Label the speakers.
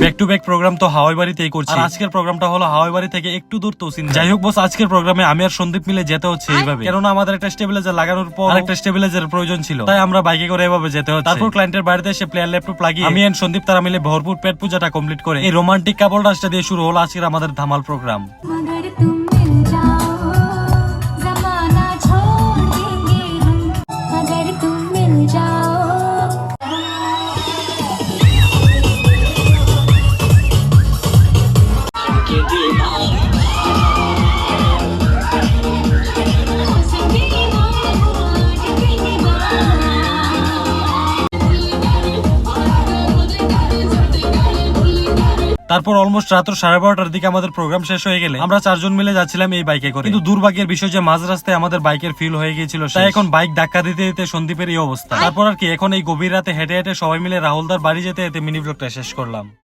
Speaker 1: Back to back programme তো হাওয়াই বাড়িতেই করছি। আর আজকের প্রোগ্রামটা হলো হাওয়াই বাড়ি থেকে একটু দূর তৌসিন যাই হোক বস আজকের প্রোগ্রামে আমি আর সন্দীপ মিলে যেতে হচ্ছে এইভাবে। কেননা আমাদের একটা স্টেবিলাইজার লাগানোর পর একটা স্টেবিলাইজার প্রয়োজন ছিল। তাই আমরা বাইকে করে এভাবে যেতে হচ্ছে। তারপর ক্লায়েন্টের বাড়িতে এসে প্লেয়ার ল্যাপটপ লাগিয়ে আমি এন্ড সন্দীপ তারা মিলে ভরপুর পেট পূজাটা কমপ্লিট করে। এই রোমান্টিক কাপড় রাস্তা দিয়ে শুরু হলো আজকের আমাদের ধামাল প্রোগ্রাম তারপর অলমোস্ট রাত্র সাড়ে বারোটার দিকে আমাদের প্রোগ্রাম শেষ হয়ে গেলে আমরা চারজন মিলে যাচ্ছিলাম এই বাইকে করে। কিন্তু দুর্ভাগ্যের বিষয় যে মাঝ রাস্তায় আমাদের বাইকের ফিল হয়ে গিয়েছিল তাই এখন বাইক ধাক্কা দিতে দিতে সন্দীপের এই অবস্থা। তারপর আর কি এখন এই গভীর রাতে হেঁটে হেঁটে সবাই মিলে রাহুলদার বাড়ি যেতে যেতে মিনি ব্লগটা শেষ করলাম।